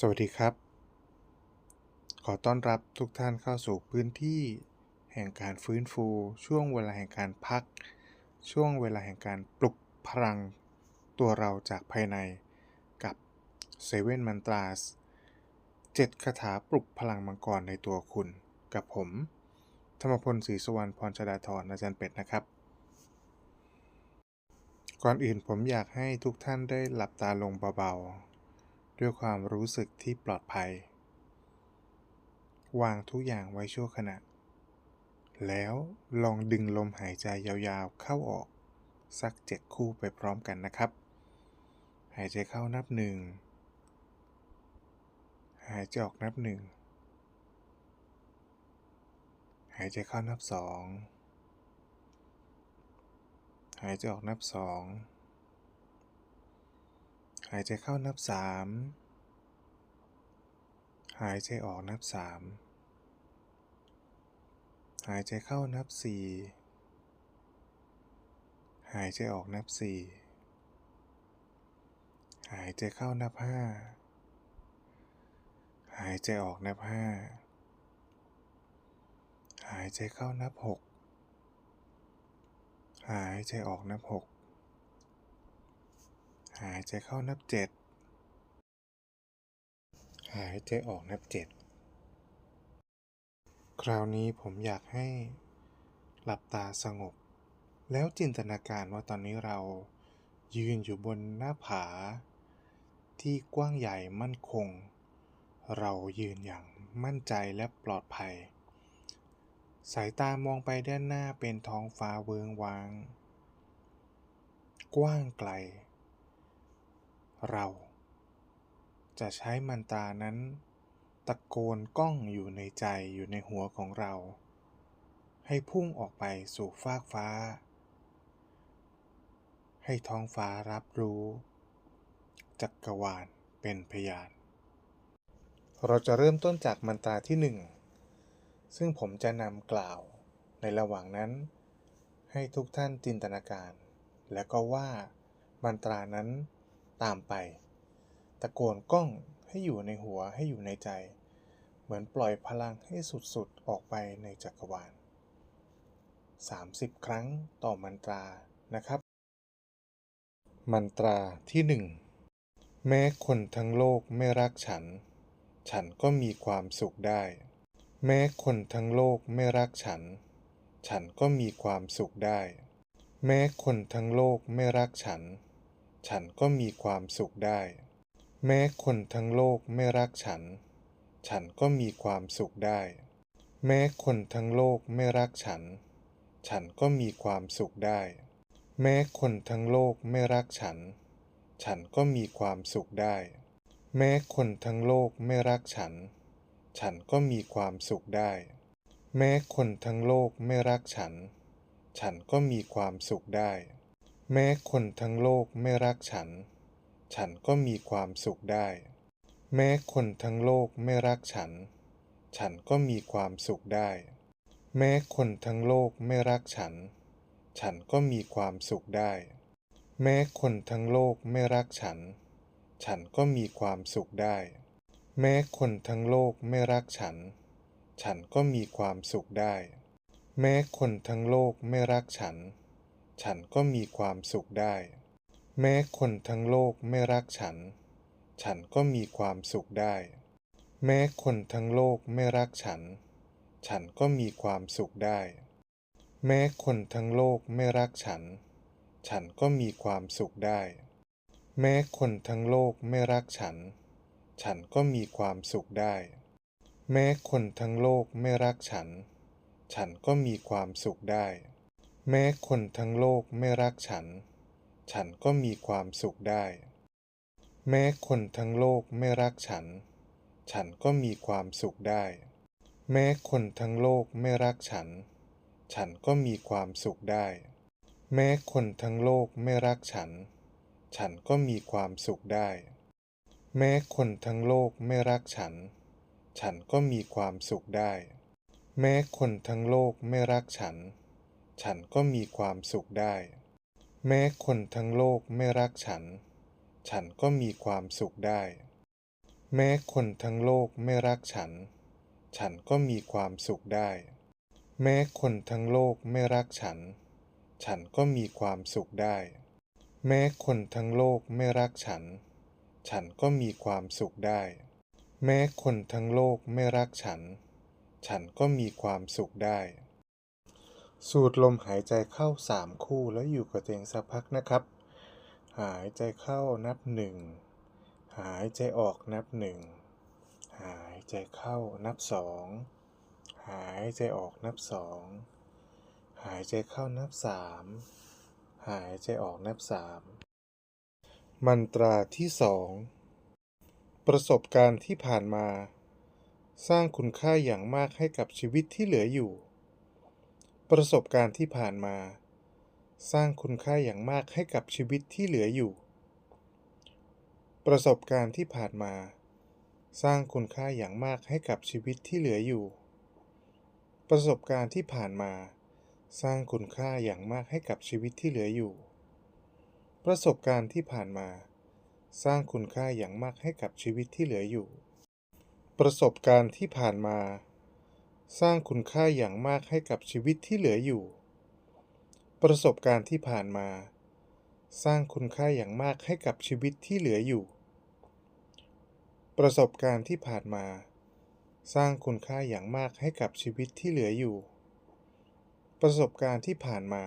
สวัสดีครับ ขอต้อนรับทุกท่านเข้าสู่พื้นที่ แห่งการฟื้นฟู ช่วงเวลาแห่งการพัก ช่วงเวลาแห่งการปลุกพลังตัวเราจากภายในกับเซเว่นมันตราสเจ็ดคาถาปลุกพลังมังกรในตัวคุณ กับผม ธรรมพลศรีสุวรรณพรชดาธรอาจารย์เป็ดนะครับ ก่อนอื่นผมอยากให้ทุกท่านได้หลับตาลงเบา ด้วยความรู้สึกที่ปลอดภัย วางทุกอย่างไว้ชั่วขณะ แล้วลองดึงลมหายใจยาวๆเข้าออก สักเจ็ดคู่ไปพร้อมกันนะครับ หายใจเข้านับหนึ่งหายใจออกนับหนึ่งหายใจเข้านับสองหายใจออกนับสอง หายใจเข้านับสามหายใจออกนับสามหายใจเข้านับสี่หายใจออกนับสี่หายใจเข้านับห้าหายใจออกนับห้าหายใจเข้านับหกหายใจออกนับหก หายใจเข้านับเจ็ดหายใจออกนับเจ็ดคราวนี้ผมอยากให้หลับตาสงบ แล้วจินตนาการว่าตอนนี้เรายืนอยู่บนหน้าผา ที่กว้างใหญ่มั่นคง เรายืนอย่างมั่นใจและปลอดภัย สายตามองไปด้านหน้าเป็นท้องฟ้าเวิงวาง กว้างไกล เรา จะใช้มันตานั้น ตะโกนก้องอยู่ในใจอยู่ในหัวของเรา ให้พุ่งออกไปสู่ฟากฟ้า ให้ท้องฟ้ารับรู้ จักรวาลเป็นพยาน เราจะเริ่มต้นจากมันตราที่หนึ่ง ซึ่งผมจะนำกล่าวในระหว่างนั้น ให้ทุกท่านจินตนาการ และก็ว่ามันตรานั้น ตามไป ตะโกนก้องให้อยู่ในหัวให้อยู่ในใจ เหมือนปล่อยพลังให้สุดๆ ออกไปในจักรวาล 30 ครั้งต่อมันตรานะครับ มันตราที่หนึ่งแม้คนทั้งโลกไม่รักฉัน ฉันก็มีความสุขได้ แม้คนทั้งโลกไม่รักฉัน ฉันก็มีความสุขได้ แม้คนทั้งโลกไม่รักฉัน ฉันก็มีความสุขได้ แม้คนทั้งโลกไม่รักฉัน ฉันก็มีความสุขได้ แม้คนทั้งโลกไม่รักฉัน ฉันก็มีความสุขได้ แม้คนทั้งโลกไม่รักฉัน ฉันก็มีความสุขได้ แม้คนทั้งโลกไม่รักฉัน ฉันก็มีความสุขได้ แม้คนทั้งโลกไม่รักฉัน ฉันก็มีความสุขได้ แม้คนทั้งโลกไม่รักฉัน ฉันก็มีความสุขได้ แม้คนทั้งโลกไม่รักฉัน ฉันก็มีความสุขได้ แม้คนทั้งโลกไม่รักฉัน ฉันก็มีความสุขได้ แม้คนทั้งโลกไม่รักฉัน ฉันก็มีความสุขได้ แม้คนทั้งโลกไม่รักฉัน ฉันก็มีความสุขได้ แม้คนทั้งโลกไม่รักฉัน ฉันก็มีความสุขได้ แม้คนทั้งโลกไม่รักฉัน ฉันก็มีความสุขได้ แม้คนทั้งโลกไม่รักฉัน ฉันก็มีความสุขได้ แม้คนทั้งโลกไม่รักฉัน ฉันก็มีความสุขได้ แม้คนทั้งโลกไม่รักฉัน ฉันก็มีความสุขได้ แม้คนทั้งโลกไม่รักฉัน ฉันก็มีความสุขได้ แม้คนทั้งโลกไม่รักฉัน ฉันก็มีความสุขได้ แม้คนทั้งโลกไม่รักฉัน ฉันก็มีความสุขได้ แม้คนทั้งโลกไม่รักฉัน ฉันก็มีความสุขได้ แม้คนทั้งโลกไม่รักฉัน ฉันก็มีความสุขได้ แม้คนทั้งโลกไม่รักฉัน ฉันก็มีความสุขได้ แม้คนทั้งโลกไม่รักฉัน ฉันก็มีความสุขได้ แม้คนทั้งโลกไม่รักฉัน ฉันก็มีความสุขได้ แม้คนทั้งโลกไม่รักฉัน ฉันก็มีความสุขได้ แม้คนทั้งโลกไม่รักฉัน ฉันก็มีความสุขได้ แม้คนทั้งโลกไม่รักฉัน ฉันก็มีความสุขได้ แม้คนทั้งโลกไม่รักฉัน ฉันก็มีความสุขได้ สูดลมหายใจเข้าสามคู่แล้วอยู่กับตัวเองสักพักนะครับ หายใจเข้านับหนึ่งหายใจออกนับหนึ่งหายใจเข้านับสองหายใจออกนับสองหายใจเข้านับสามหายใจออกนับสามมันตราที่สองประสบการณ์ที่ผ่านมา สร้างคุณค่าอย่างมากให้กับชีวิตที่เหลืออยู่ ประสบการณ์ที่ผ่านมา สร้างคุณค่าอย่างมากให้กับชีวิตที่เหลืออยู่ ประสบการณ์ที่ผ่านมา สร้างคุณค่าอย่างมากให้กับชีวิตที่เหลืออยู่ ประสบการณ์ที่ผ่านมา สร้างคุณค่าอย่างมากให้กับชีวิตที่เหลืออยู่ ประสบการณ์ที่ผ่านมา สร้างคุณค่าอย่างมากให้กับชีวิตที่เหลืออยู่ ประสบการณ์ที่ผ่านมา สร้างคุณค่าอย่างมากให้กับชีวิตที่เหลืออยู่ ประสบการณ์ที่ผ่านมา สร้างคุณค่าอย่างมากให้กับชีวิตที่เหลืออยู่ ประสบการณ์ที่ผ่านมา สร้างคุณค่าอย่างมากให้กับชีวิตที่เหลืออยู่ ประสบการณ์ที่ผ่านมา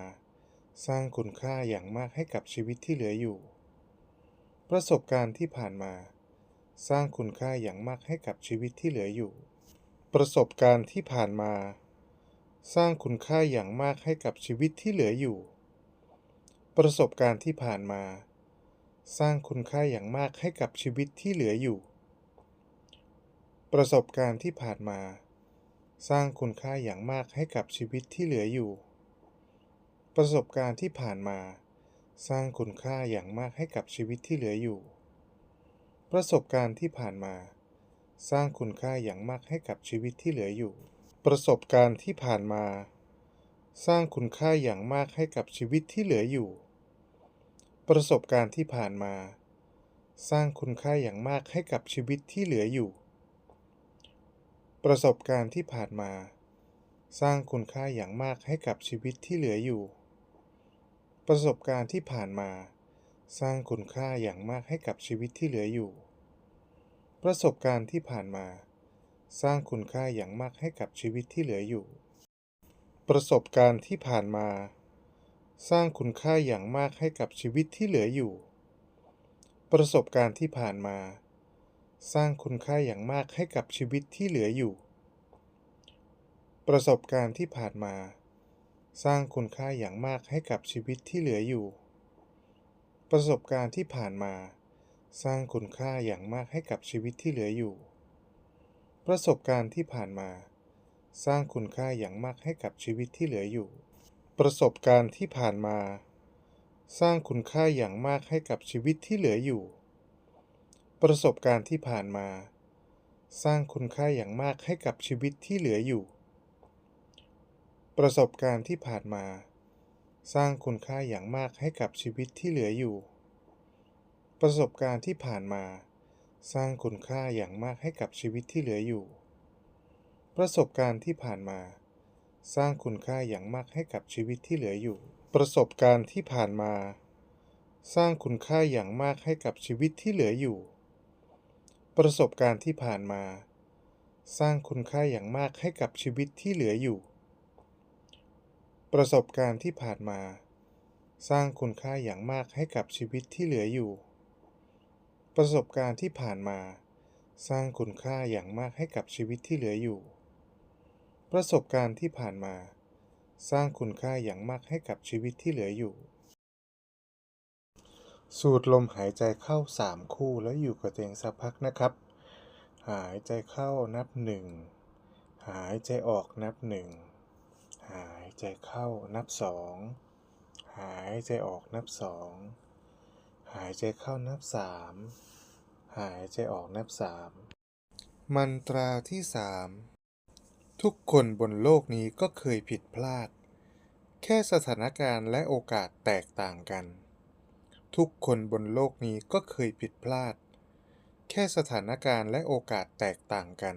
สร้างคุณค่าอย่างมากให้กับชีวิตที่เหลืออยู่ ประสบการณ์ที่ผ่านมา สร้างคุณค่าอย่างมากให้กับชีวิตที่เหลืออยู่ ประสบการณ์ที่ผ่านมา สร้างคุณค่าอย่างมากให้กับชีวิตที่เหลืออยู่ ประสบการณ์ที่ผ่านมา สร้างคุณค่าอย่างมากให้กับชีวิตที่เหลืออยู่ ประสบการณ์ที่ผ่านมา สร้างคุณค่าอย่างมากให้กับชีวิตที่เหลืออยู่ ประสบการณ์ที่ผ่านมา สร้างคุณค่าอย่างมากให้กับชีวิตที่เหลืออยู่ ประสบการณ์ที่ผ่านมา สร้างคุณค่าอย่างมากให้กับชีวิตที่เหลืออยู่ ประสบการณ์ที่ผ่านมา สร้างคุณค่าอย่างมากให้กับชีวิตที่เหลืออยู่ ประสบการณ์ที่ผ่านมา สร้างคุณค่าอย่างมากให้กับชีวิตที่เหลืออยู่ ประสบการณ์ที่ผ่านมา สร้างคุณค่าอย่างมากให้กับชีวิตที่เหลืออยู่ ประสบการณ์ที่ผ่านมา สร้างคุณค่าอย่างมากให้กับชีวิตที่เหลืออยู่ ประสบการณ์ที่ผ่านมา สร้างคุณค่าอย่างมากให้กับชีวิตที่เหลืออยู่ ประสบการณ์ที่ผ่านมา สร้างคุณค่าอย่างมากให้กับชีวิตที่เหลืออยู่ ประสบการณ์ที่ผ่านมา สร้างคุณค่าอย่างมากให้กับชีวิตที่เหลืออยู่ ประสบการณ์ที่ผ่านมา สร้างคุณค่าอย่างมากให้กับชีวิตที่เหลืออยู่ ประสบการณ์ที่ผ่านมา สร้างคุณค่าอย่างมากให้กับชีวิตที่เหลืออยู่ ประสบการณ์ที่ผ่านมา สร้างคุณค่าอย่างมากให้กับชีวิตที่เหลืออยู่ ประสบการณ์ที่ผ่านมา สร้างคุณค่าอย่างมากให้กับชีวิตที่เหลืออยู่ ประสบการณ์ที่ผ่านมา สร้างคุณค่าอย่างมากให้กับชีวิตที่เหลืออยู่ ประสบการณ์ที่ผ่านมา สร้างคุณค่าอย่างมากให้กับชีวิตที่เหลืออยู่ ประสบการณ์ที่ผ่านมา สร้างคุณค่าอย่างมากให้กับชีวิตที่เหลืออยู่ ประสบการณ์ที่ผ่านมา สร้างคุณค่าอย่างมากให้กับชีวิตที่เหลืออยู่ ประสบการณ์ที่ผ่านมา สร้างคุณค่าอย่างมากให้กับชีวิตที่เหลืออยู่ ประสบการณ์ที่ผ่านมา สร้างคุณค่าอย่างมากให้กับชีวิตที่เหลืออยู่ ประสบการณ์ที่ผ่านมา สร้างคุณค่าอย่างมากให้กับชีวิตที่เหลืออยู่ ประสบการณ์ที่ผ่านมา สร้างคุณค่าอย่างมากให้กับชีวิตที่เหลืออยู่ ประสบการณ์ที่ผ่านมา สร้างคุณค่าอย่างมากให้กับชีวิตที่เหลืออยู่ สูดลมหายใจเข้าสามคู่แล้วอยู่กับตัวเองสักพักนะครับ หายใจเข้านับหนึ่งหายใจออกนับหนึ่งหายใจเข้านับสองหายใจออกนับสอง หายใจเข้านับสามหายใจออกนับสามมันตราที่สามทุกคนบนโลกนี้ก็เคยผิดพลาด แค่สถานการณ์และโอกาสแตกต่างกัน ทุกคนบนโลกนี้ก็เคยผิดพลาด แค่สถานการณ์และโอกาสแตกต่างกัน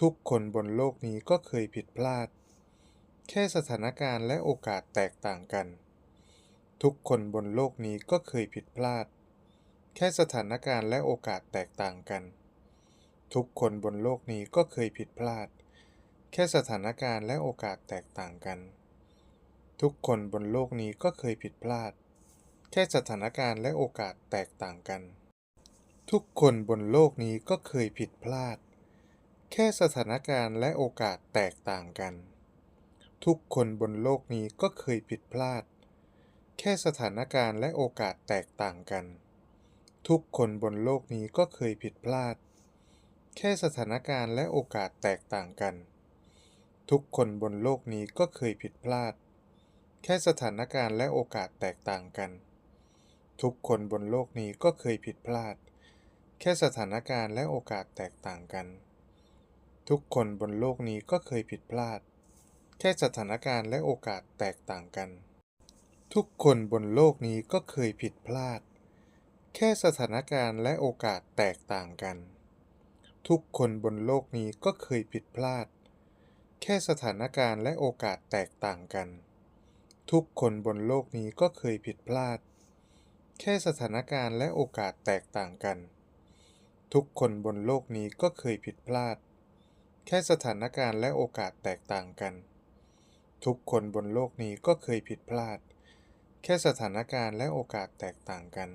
ทุกคนบนโลกนี้ก็เคยผิดพลาด แค่สถานการณ์และโอกาสแตกต่างกัน ทุกคนบนโลกนี้ก็เคยผิดพลาด แค่สถานการณ์และโอกาสแตกต่างกัน ทุกคนบนโลกนี้ก็เคยผิดพลาด แค่สถานการณ์และโอกาสแตกต่างกัน ทุกคนบนโลกนี้ก็เคยผิดพลาด แค่สถานการณ์และโอกาสแตกต่างกัน ทุกคนบนโลกนี้ก็เคยผิดพลาด แค่สถานการณ์และโอกาสแตกต่างกัน ทุกคนบนโลกนี้ก็เคยผิดพลาด แค่สถานการณ์และโอกาสแตกต่างกัน ทุกคนบนโลกนี้ก็เคยผิดพลาด แค่สถานการณ์และโอกาสแตกต่างกัน ทุกคนบนโลกนี้ก็เคยผิดพลาด แค่สถานการณ์และโอกาสแตกต่างกัน ทุกคนบนโลกนี้ก็เคยผิดพลาด แค่สถานการณ์และโอกาสแตกต่างกัน ทุกคนบนโลกนี้ก็เคยผิดพลาด แค่สถานการณ์และโอกาสแตกต่างกัน ทุกคนบนโลกนี้ก็เคยผิดพลาด แค่สถานการณ์และโอกาสแตกต่างกัน ทุกคนบนโลกนี้ก็เคยผิดพลาด แค่สถานการณ์และโอกาสแตกต่างกัน ทุกคนบนโลกนี้ก็เคยผิดพลาด แค่สถานการณ์และโอกาสแตกต่างกัน ทุกคนบนโลกนี้ก็เคยผิดพลาด แค่สถานการณ์และโอกาสแตกต่างกัน ทุกคนบนโลกนี้ก็เคยผิดพลาด แค่สถานการณ์และโอกาสแตกต่างกัน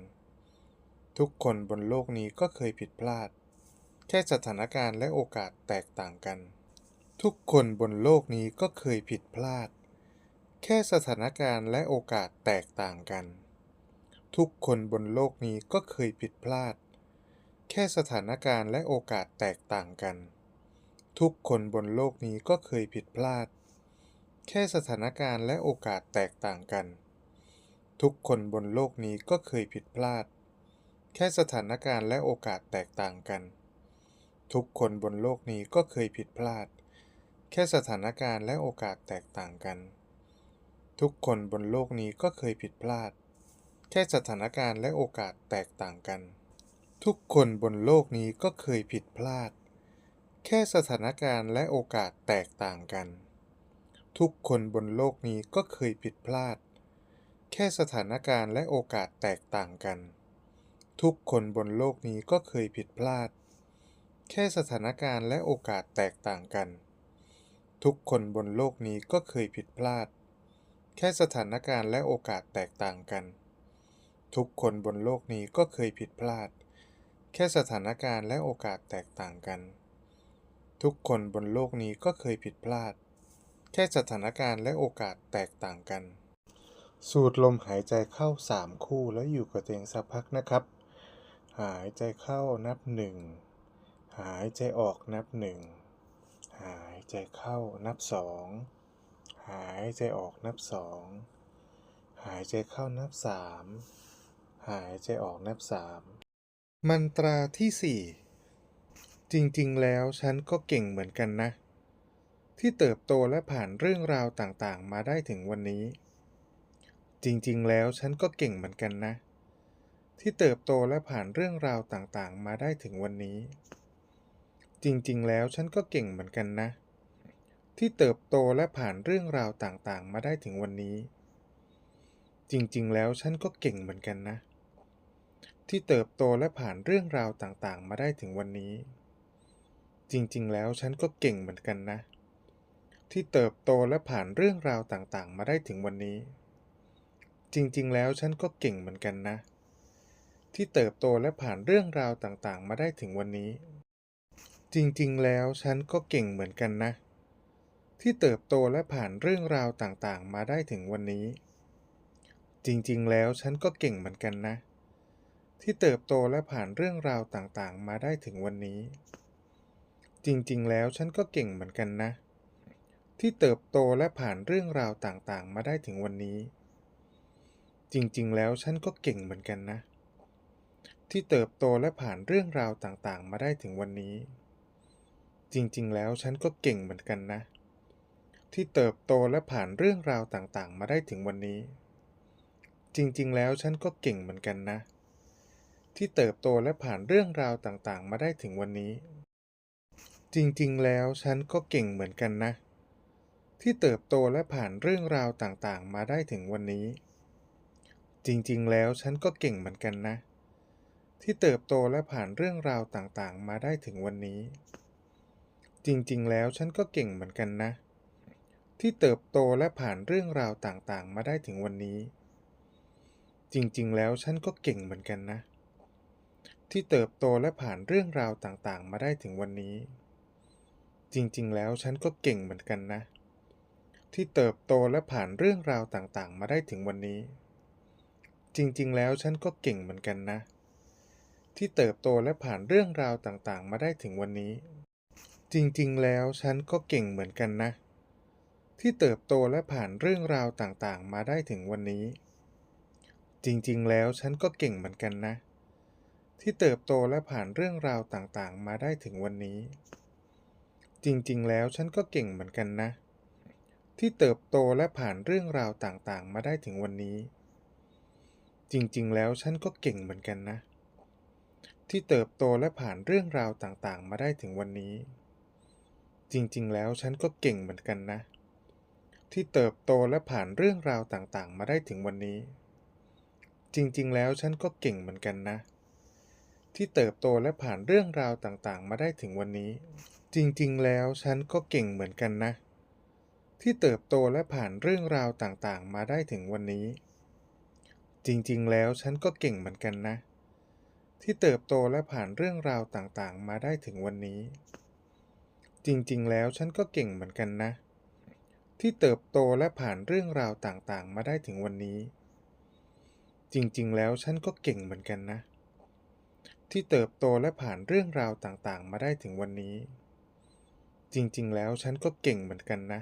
ทุกคนบนโลกนี้ก็เคยผิดพลาด แค่สถานการณ์และโอกาสแตกต่างกัน ทุกคนบนโลกนี้ก็เคยผิดพลาด แค่สถานการณ์และโอกาสแตกต่างกัน ทุกคนบนโลกนี้ก็เคยผิดพลาด แค่สถานการณ์และโอกาสแตกต่างกัน ทุกคนบนโลกนี้ก็เคยผิดพลาด แค่สถานการณ์และโอกาสแตกต่างกัน ทุกคนบนโลกนี้ก็เคยผิดพลาด แค่สถานการณ์และโอกาสแตกต่างกัน ทุกคนบนโลกนี้ก็เคยผิดพลาด แค่สถานการณ์และโอกาสแตกต่างกัน ทุกคนบนโลกนี้ก็เคยผิดพลาด แค่สถานการณ์และโอกาสแตกต่างกัน ทุกคนบนโลกนี้ก็เคยผิดพลาด แค่สถานการณ์และโอกาสแตกต่างกัน ทุกคนบนโลกนี้ก็เคยผิดพลาด แค่สถานการณ์และโอกาสแตกต่างกัน ทุกคนบนโลกนี้ก็เคยผิดพลาด แค่สถานการณ์และโอกาสแตกต่างกัน ทุกคนบนโลกนี้ก็เคยผิดพลาด แค่สถานการณ์และโอกาสแตกต่างกัน ทุกคนบนโลกนี้ก็เคยผิดพลาด แค่สถานการณ์และโอกาสแตกต่างกัน ทุกคนบนโลกนี้ก็เคยผิดพลาด แค่สถานการณ์และโอกาสแตกต่างกัน สูดลมหายใจเข้า 3 คู่แล้วอยู่กับตัวเองสักพักนะครับ หายใจเข้านับ 1 หายใจออกนับ 1 หายใจเข้านับ 2 หายใจออกนับ 2 หายใจเข้านับ 3 หายใจออกนับ 3 มันตราที่ 4 จริงๆ แล้วฉันก็เก่งเหมือนกันนะ ที่เติบโตและผ่านเรื่องราวต่างๆ มาได้ถึงวันนี้ จริงๆ แล้วฉันก็เก่งเหมือนกันนะ ที่เติบโตและผ่านเรื่องราวต่างๆ มาได้ถึงวันนี้ จริงๆ แล้วฉันก็เก่งเหมือนกันนะ ที่เติบโตและผ่านเรื่องราวต่างๆ มาได้ถึงวันนี้ จริงๆ แล้วฉันก็เก่งเหมือนกันนะ ที่เติบโตและผ่านเรื่องราวต่างๆ มาได้ถึงวันนี้ จริงๆ แล้วฉันก็เก่งเหมือนกันนะ ที่เติบโตและผ่านเรื่องราวต่างๆ มาได้ถึงวันนี้ จริงๆ แล้วฉันก็เก่งเหมือนกันนะ ที่เติบโตและผ่านเรื่องราวต่างๆ มาได้ถึงวันนี้ จริงๆ แล้วฉันก็เก่งเหมือนกันนะ ที่เติบโตและผ่านเรื่องราวต่างๆ มาได้ถึงวันนี้ จริงๆ แล้วฉันก็เก่งเหมือนกันนะ ที่เติบโตและผ่านเรื่องราวต่างๆ มาได้ถึงวันนี้ จริงๆ แล้วฉันก็เก่งเหมือนกันนะ ที่เติบโตและผ่านเรื่องราวต่างๆ มาได้ถึงวันนี้ จริงๆ แล้วฉันก็เก่งเหมือนกันนะ ที่เติบโตและผ่านเรื่องราวต่างๆ มาได้ถึงวันนี้ จริงๆ แล้วฉันก็เก่งเหมือนกันนะ ที่เติบโตและผ่านเรื่องราวต่างๆ มาได้ถึงวันนี้ จริงๆ แล้วฉันก็เก่งเหมือนกันนะ ที่เติบโตและผ่านเรื่องราวต่างๆ มาได้ถึงวันนี้ จริงๆ แล้วฉันก็เก่งเหมือนกันนะ ที่เติบโตและผ่านเรื่องราวต่างๆ มาได้ถึงวันนี้ จริงๆ แล้วฉันก็เก่งเหมือนกันนะ ที่เติบโตและผ่านเรื่องราวต่างๆ มาได้ถึงวันนี้ จริงๆ แล้วฉันก็เก่งเหมือนกันนะ ที่เติบโตและผ่านเรื่องราวต่างๆ มาได้ถึงวันนี้ จริงๆ แล้วฉันก็เก่งเหมือนกันนะ ที่เติบโตและผ่านเรื่องราวต่างๆ มาได้ถึงวันนี้ จริงๆ แล้วฉันก็เก่งเหมือนกันนะ ที่เติบโตและผ่านเรื่องราวต่างๆ มาได้ถึงวันนี้ จริงๆ แล้วฉันก็เก่งเหมือนกันนะ ที่เติบโตและผ่านเรื่องราวต่างๆ มาได้ถึงวันนี้ จริงๆ แล้วฉันก็เก่งเหมือนกันนะ ที่เติบโตและผ่านเรื่องราวต่างๆ มาได้ถึงวันนี้ จริงๆ แล้วฉันก็เก่งเหมือนกันนะ ที่เติบโตและผ่านเรื่องราวต่างๆ มาได้ถึงวันนี้ จริงๆ แล้วฉันก็เก่งเหมือนกันนะ ที่เติบโตและผ่านเรื่องราวต่างๆ มาได้ถึงวันนี้ จริงๆ แล้วฉันก็เก่งเหมือนกันนะ ที่เติบโตและผ่านเรื่องราวต่างๆ มาได้ถึงวันนี้ จริงๆ แล้วฉันก็เก่งเหมือนกันนะ ที่เติบโตและผ่านเรื่องราวต่างๆ มาได้ถึงวันนี้ จริงๆ แล้วฉันก็เก่งเหมือนกันนะ ที่เติบโตและผ่านเรื่องราวต่างๆ มาได้ถึงวันนี้ จริงๆ แล้วฉันก็เก่งเหมือนกันนะ ที่เติบโตและผ่านเรื่องราวต่างๆ มาได้ถึงวันนี้ จริงๆ แล้วฉันก็เก่งเหมือนกันนะ ที่เติบโตและผ่านเรื่องราวต่างๆ มาได้ถึงวันนี้ จริงๆ แล้วฉันก็เก่งเหมือนกันนะ ที่เติบโตและผ่านเรื่องราวต่างๆ มาได้ถึงวันนี้ จริงๆ แล้วฉันก็เก่งเหมือนกันนะ ที่เติบโตและผ่านเรื่องราวต่างๆ มาได้ถึงวันนี้ จริงๆ แล้วฉันก็เก่งเหมือนกันนะ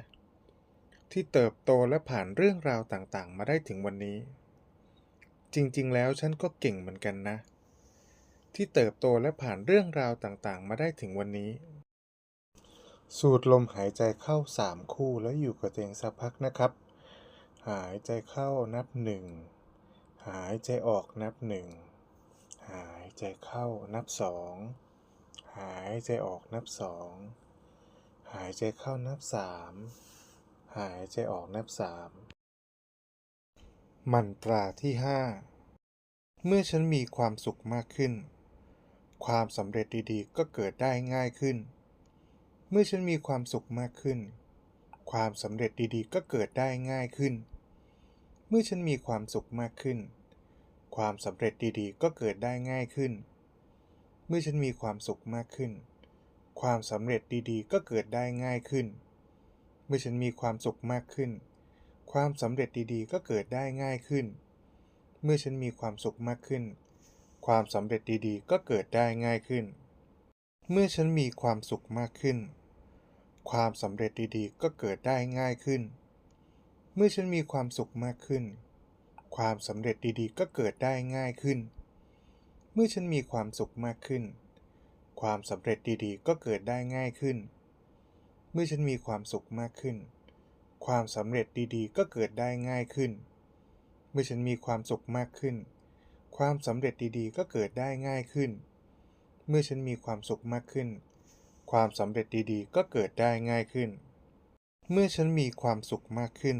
ที่เติบโตและผ่านเรื่องราวต่างๆ มาได้ถึงวันนี้ จริงๆ แล้วฉันก็เก่งเหมือนกันนะ ที่เติบโตและผ่านเรื่องราวต่างๆ มาได้ถึงวันนี้ สูดลมหายใจเข้า3คู่แล้วอยู่กับตัวเองสักพักนะครับ หายใจเข้านับ1หายใจออกนับ1หายใจเข้านับ2หายใจออกนับ2หายใจเข้านับ3หายใจออกนับ3มั มันตราที่5เมื่อฉันมีความสุขมากขึ้น ความสำเร็จดีๆ ก็เกิดได้ง่ายขึ้น เมื่อฉันมีความสุขมากขึ้น ความสำเร็จดีๆ ก็เกิดได้ง่ายขึ้น เมื่อฉันมีความสุขมากขึ้น ความสำเร็จดีๆ ก็เกิดได้ง่ายขึ้น เมื่อฉันมีความสุขมากขึ้น ความสำเร็จดีๆ ก็เกิดได้ง่ายขึ้น เมื่อฉันมีความสุขมากขึ้น ความสำเร็จดีๆ ก็เกิดได้ง่ายขึ้น เมื่อฉันมีความสุขมากขึ้น ความสำเร็จดีๆ ก็เกิดได้ง่ายขึ้น เมื่อฉันมีความสุขมากขึ้น ความสำเร็จดีๆ ก็เกิดได้ง่ายขึ้น เมื่อฉันมีความสุขมากขึ้น ความสำเร็จดีๆ ก็เกิดได้ง่ายขึ้น เมื่อฉันมีความสุขมากขึ้น ความสำเร็จดีๆ ก็เกิดได้ง่ายขึ้น เมื่อฉันมีความสุขมากขึ้น ความสำเร็จดีๆ ก็เกิดได้ง่ายขึ้น เมื่อฉันมีความสุขมากขึ้น ความสำเร็จดีๆ ก็เกิดได้ง่ายขึ้น เมื่อฉันมีความสุขมากขึ้น ความสำเร็จดีๆ ก็เกิดได้ง่ายขึ้น เมื่อฉันมีความสุขมากขึ้น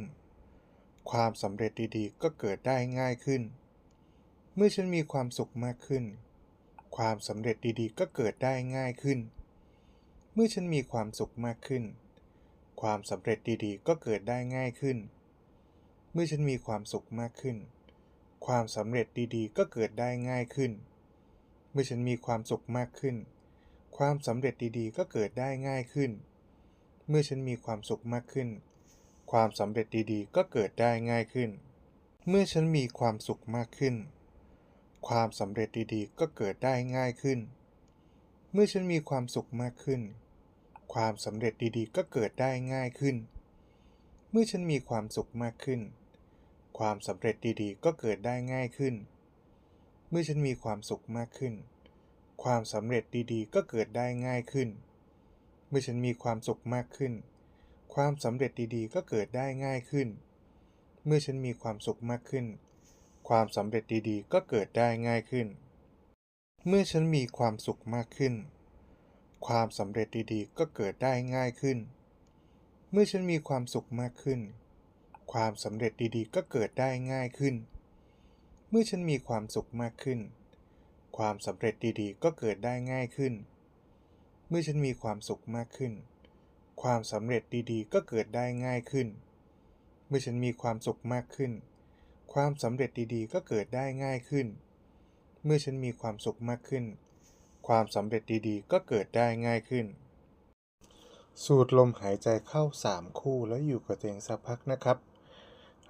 ความสำเร็จดีๆ ก็เกิดได้ง่ายขึ้น เมื่อฉันมีความสุขมากขึ้น ความสำเร็จดีๆ ก็เกิดได้ง่ายขึ้น เมื่อฉันมีความสุขมากขึ้น ความสำเร็จดีๆ ก็เกิดได้ง่ายขึ้น เมื่อฉันมีความสุขมากขึ้น ความสำเร็จดีๆ ก็เกิดได้ง่ายขึ้น เมื่อฉันมีความสุขมากขึ้น ความสำเร็จดีๆ ก็เกิดได้ง่ายขึ้น เมื่อฉันมีความสุขมากขึ้น ความสำเร็จดีๆ ก็เกิดได้ง่ายขึ้น เมื่อฉันมีความสุขมากขึ้น ความสำเร็จดีๆ ก็เกิดได้ง่ายขึ้น เมื่อฉันมีความสุขมากขึ้น ความสำเร็จดีๆ ก็เกิดได้ง่ายขึ้น เมื่อฉันมีความสุขมากขึ้น ความสำเร็จดีๆ ก็เกิดได้ง่ายขึ้น เมื่อฉันมีความสุขมากขึ้น ความสำเร็จดีๆ ก็เกิดได้ง่ายขึ้น เมื่อฉันมีความสุขมากขึ้น ความสำเร็จดีๆ ก็เกิดได้ง่ายขึ้น เมื่อฉันมีความสุขมากขึ้น ความสำเร็จดีๆ ก็เกิดได้ง่ายขึ้น เมื่อฉันมีความสุขมากขึ้น ความสำเร็จดีๆ ก็เกิดได้ง่ายขึ้น เมื่อฉันมีความสุขมากขึ้น ความสำเร็จดีๆ ก็เกิดได้ง่ายขึ้น เมื่อฉันมีความสุขมากขึ้น ความสำเร็จดีๆ ก็เกิดได้ง่ายขึ้น เมื่อฉันมีความสุขมากขึ้น ความสำเร็จดีๆ ก็เกิดได้ง่ายขึ้น เมื่อฉันมีความสุขมากขึ้น ความสำเร็จดีๆ ก็เกิดได้ง่ายขึ้น เมื่อฉันมีความสุขมากขึ้น ความสำเร็จดีๆ ก็เกิดได้ง่ายขึ้น สูดลมหายใจเข้า 3 คู่แล้วอยู่กับตัวเองสักพักนะครับ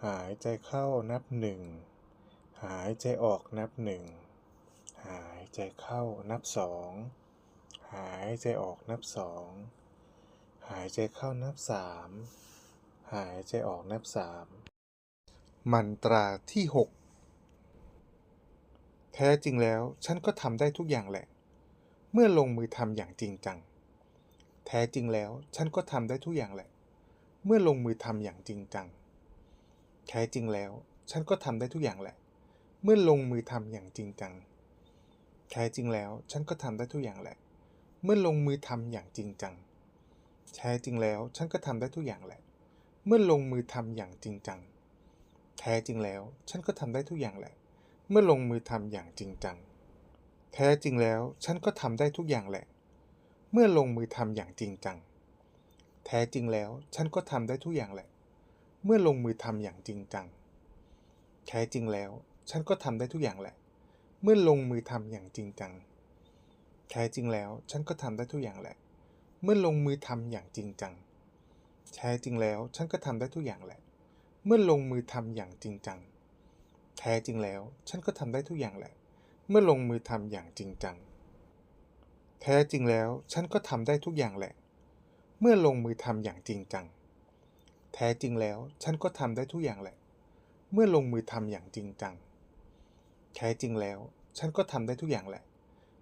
หายใจเข้านับ 1 หายใจออกนับ 1 หายใจเข้านับ 2 หายใจออกนับ 2 หายใจเข้านับ 3 หายใจออกนับ 3 มันตราที่ 6 แท้จริงแล้วฉันก็ทำได้ทุกอย่างแหละ เมื่อลงมือทำอย่างจริงจัง แท้จริงแล้วฉันก็ทำได้ทุกอย่างแหละ เมื่อลงมือทำอย่างจริงจัง แท้จริงแล้วฉันก็ทำได้ทุกอย่างแหละ เมื่อลงมือทำอย่างจริงจัง แท้จริงแล้วฉันก็ทำได้ทุกอย่างแหละ เมื่อลงมือทำอย่างจริงจัง แท้จริงแล้วฉันก็ทำได้ทุกอย่างแหละ เมื่อลงมือทำอย่างจริงจัง แท้จริงแล้วฉันก็ทำได้ทุกอย่างแหละ เมื่อลงมือทำอย่างจริงจัง แท้จริงแล้วฉันก็ทำได้ทุกอย่างแหละ เมื่อลงมือทำอย่างจริงจัง แท้จริงแล้วฉันก็ทำได้ทุกอย่างแหละ เมื่อลงมือทำอย่างจริงจัง แท้จริงแล้วฉันก็ทำได้ทุกอย่างแหละ เมื่อลงมือทำอย่างจริงจัง แท้จริงแล้วฉันก็ทำได้ทุกอย่างแหละ เมื่อลงมือทำอย่างจริงจัง แท้จริงแล้วฉันก็ทำได้ทุกอย่างแหละ เมื่อลงมือทำอย่างจริงจัง แท้จริงแล้วฉันก็ทำได้ทุกอย่างแหละ เมื่อลงมือทำอย่างจริงจัง แท้จริงแล้วฉันก็ทำได้ทุกอย่างแหละ เมื่อลงมือทำอย่างจริงจัง แท้จริงแล้วฉันก็ทำได้ทุกอย่างแหละ เมื่อลงมือทำอย่างจริงจัง แท้จริงแล้วฉันก็ทำได้ทุกอย่างแหละ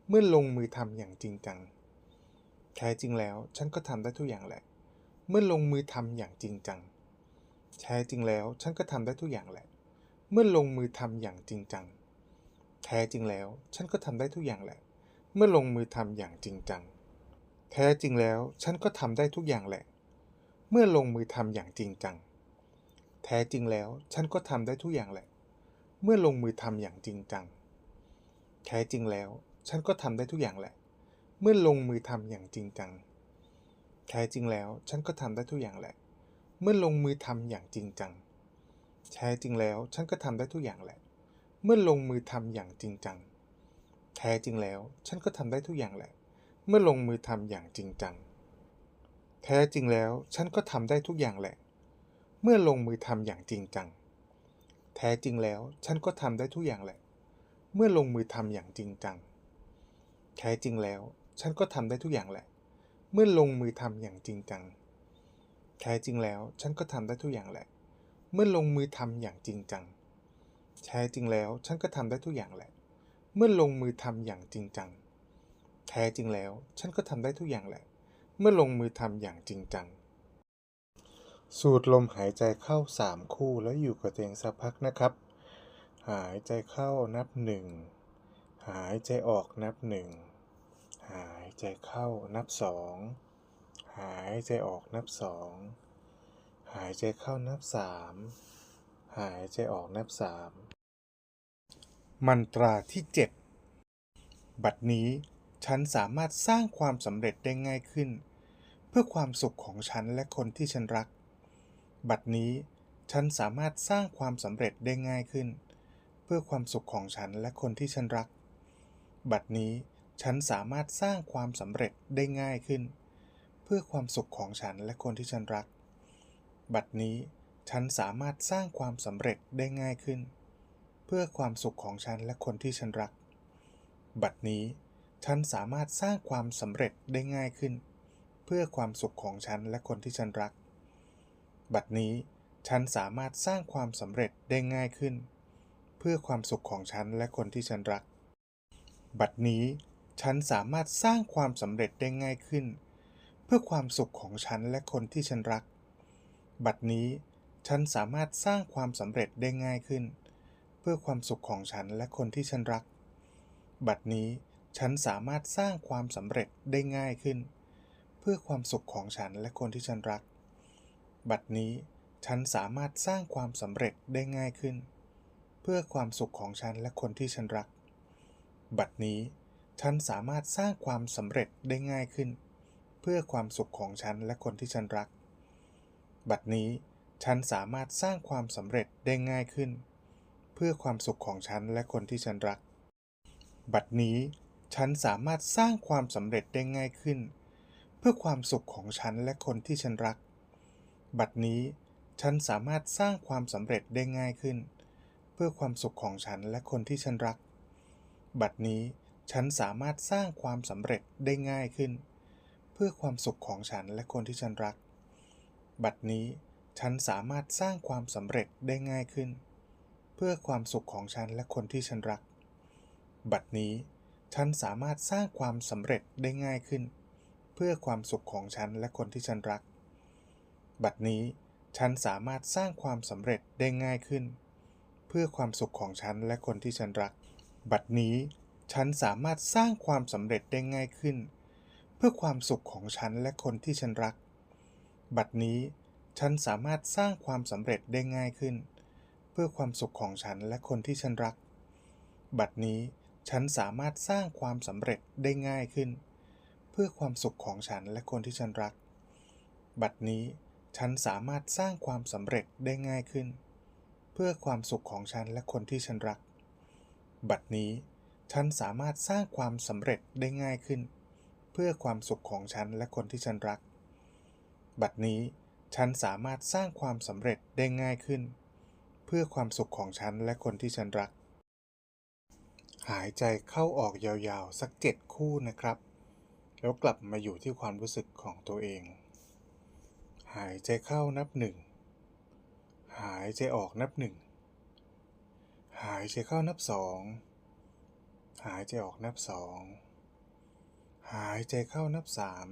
เมื่อลงมือทำอย่างจริงจัง แท้จริงแล้วฉันก็ทำได้ทุกอย่างแหละ เมื่อลงมือทำอย่างจริงจัง แท้จริงแล้วฉันก็ทำได้ทุกอย่างแหละ เมื่อลงมือทำอย่างจริงจัง แท้จริงแล้ว ฉันก็ทำได้ทุกอย่างแหละ เมื่อลงมือทำอย่างจริงจัง แท้จริงแล้ว ฉันก็ทำได้ทุกอย่างแหละ เมื่อลงมือทำอย่างจริงจัง แท้จริงแล้ว ฉันก็ทำได้ทุกอย่างแหละ เมื่อลงมือทำอย่างจริงจัง แท้จริงแล้ว ฉันก็ทำได้ทุกอย่างแหละ เมื่อลงมือทำอย่างจริงจัง แท้จริงแล้ว ฉันก็ทำได้ทุกอย่างแหละ เมื่อลงมือทำอย่างจริงจัง แท้จริงแล้ว ฉันก็ทำได้ทุกอย่างแหละ เมื่อลงมือทำอย่างจริงจัง แท้จริงแล้ว ฉันก็ทำได้ทุกอย่างแหละ เมื่อลงมือทำอย่างจริงจัง แท้จริงแล้ว ฉันก็ทำได้ทุกอย่างแหละ เมื่อลงมือทำอย่างจริงจัง แท้จริงแล้ว ฉันก็ทำได้ทุกอย่างแหละ เมื่อลงมือทำอย่างจริงจัง แท้จริงแล้ว ฉันก็ทำได้ทุกอย่างแหละ เมื่อลงมือทำอย่างจริงจัง แท้จริงแล้ว ฉันก็ทำได้ทุกอย่างแหละ เมื่อลงมือทำอย่างจริงจัง แท้จริงแล้ว ฉันก็ทำได้ทุกอย่างแหละ เมื่อลงมือทำอย่างจริงจัง แท้จริงแล้ว ฉันก็ทำได้ทุกอย่างแหละ เมื่อลงมือทำอย่างจริงจัง สูดลมหายใจเข้า3คู่แล้วอยู่กับตัวเองสักพักนะครับ หายใจเข้านับ1หายใจออกนับ1หายใจเข้านับ2หายใจออกนับ2หายใจเข้านับ3หายใจออกนับ3มั มันตราที่ 7 บัดนี้ฉันสามารถสร้างความสำเร็จได้ง่ายขึ้น เพื่อความสุขของฉันและคนที่ฉันรัก บัดนี้ฉันสามารถสร้างความสำเร็จได้ง่ายขึ้น เพื่อความสุขของฉันและคนที่ฉันรัก บัดนี้ฉันสามารถสร้างความสำเร็จได้ง่ายขึ้น เพื่อความสุขของฉันและคนที่ฉันรัก บัดนี้ฉันสามารถสร้างความสำเร็จได้ง่ายขึ้น พื่อความสุขของฉันและคนที่ฉันรัก บัดนี้ฉันสามารถสร้างความสำเร็จได้ง่ายขึ้น เพื่อความสุขของฉันและคนที่ฉันรัก บัดนี้ฉันสามารถสร้างความสำเร็จได้ง่ายขึ้น เพื่อความสุขของฉันและคนที่ฉันรัก บัดนี้ฉันสามารถสร้างความสำเร็จได้ง่ายขึ้น เพื่อความสุขของฉันและคนที่ฉันรัก บัดนี้ฉันสามารถสร้างความสำเร็จได้ง่ายขึ้นเเพื่อความสุขของฉันและคนที่ฉันรัก บัดนี้ฉันสามารถสร้างความสำเร็จได้ง่ายขึ้น เพื่อความสุขของฉันและคนที่ฉันรัก บัดนี้ฉันสามารถสร้างความสำเร็จได้ง่ายขึ้น เพื่อความสุขของฉันและคนที่ฉันรัก บัดนี้ฉันสามารถสร้างความสำเร็จได้ง่ายขึ้น เพื่อความสุขของฉันและคนที่ฉันรัก บัดนี้ฉันสามารถสร้างความสำเร็จได้ง่ายขึ้น พื่อความสุขของฉันและคนที่ฉันรัก บัดนี้ฉันสามารถสร้างความสำเร็จได้ง่ายขึ้น เพื่อความสุขของฉันและคนที่ฉันรัก บัดนี้ฉันสามารถสร้างความสำเร็จได้ง่ายขึ้น เพื่อความสุขของฉันและคนที่ฉันรัก บัดนี้ฉันสามารถสร้างความสำเร็จได้ง่ายขึ้น เพื่อความสุขของฉันและคนที่ฉันรัก บัดนี้ฉันสามารถสร้างความสำเร็จได้ง่ายขึ้น พื่อความสุขของฉันและคนที่ฉันรัก บัดนี้ฉันสามารถสร้างความสำเร็จได้ง่ายขึ้น เพื่อความสุขของฉันและคนที่ฉันรัก บัดนี้ฉันสามารถสร้างความสำเร็จได้ง่ายขึ้น เพื่อความสุขของฉันและคนที่ฉันรัก บัดนี้ฉันสามารถสร้างความสำเร็จได้ง่ายขึ้น เพื่อความสุขของฉันและคนที่ฉันรัก บัดนี้ฉันสามารถสร้างความสำเร็จได้ง่ายขึ้น เพื่อความสุขของฉันและคนที่ฉันรัก บัดนี้ฉันสามารถสร้างความสำเร็จได้ง่ายขึ้น เพื่อความสุขของฉันและคนที่ฉันรัก บัดนี้ฉันสามารถสร้างความสำเร็จได้ง่ายขึ้น เพื่อความสุขของฉันและคนที่ฉันรัก บัดนี้ฉันสามารถสร้างความสำเร็จได้ง่ายขึ้น เพื่อความสุขของฉันและคนที่ฉันรัก บัดนี้ฉันสามารถสร้างความสำเร็จได้ง่ายขึ้น เพื่อความสุขของฉันและคนที่ฉันรัก หายใจเข้าออกยาวๆ สักเจ็ดคู่นะครับ แล้วกลับมาอยู่ที่ความรู้สึกของตัวเอง หายใจเข้านับหนึ่งหายใจออกนับหนึ่งหายใจเข้านับสองหายใจออกนับสองหายใจเข้านับสาม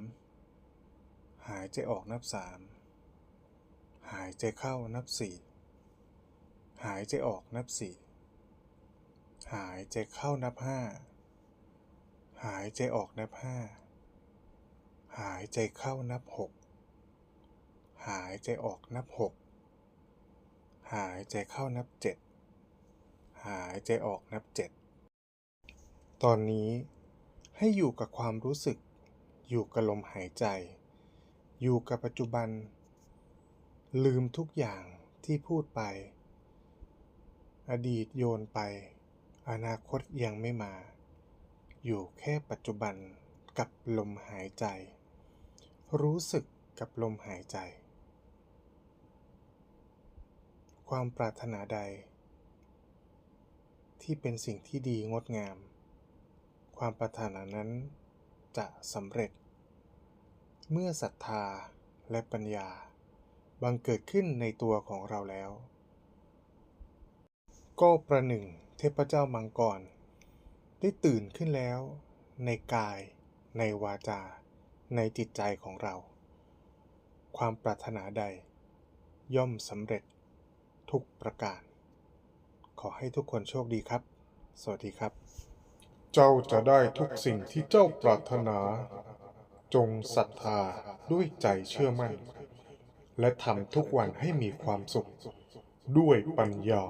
หายใจออกนับสามหายใจเข้านับสี่ หายใจออกนับสี่หายใจเข้านับห้าหายใจออกนับห้าหายใจเข้านับหกหายใจออกนับหกหายใจเข้านับเจ็ดหายใจออกนับเจ็ดตอนนี้ให้อยู่กับความรู้สึก อยู่กับลมหายใจ อยู่กับปัจจุบัน ลืมทุกอย่างที่พูดไป อดีตโยนไป อนาคตยังไม่มา อยู่แค่ปัจจุบันกับลมหายใจ รู้สึกกับลมหายใจ ความปรารถนาใด ที่เป็นสิ่งที่ดีงดงาม ความปรารถนานั้นจะสำเร็จ เมื่อศรัทธาและปัญญาบังเกิดขึ้นในตัวของเราแล้ว ก็ประหนึ่งเทพเจ้ามังกร ได้ตื่นขึ้นแล้ว ในกายในวาจา ในจิตใจของเรา ความปรารถนาใด ย่อมสำเร็จทุกประการ ขอให้ทุกคนโชคดีครับ สวัสดีครับ เจ้าจะได้ทุกสิ่งที่เจ้าปรารถนา จงศรัทธาด้วยใจเชื่อมั่น และทำทุกวันให้มีความสุข ด้วยปัญญา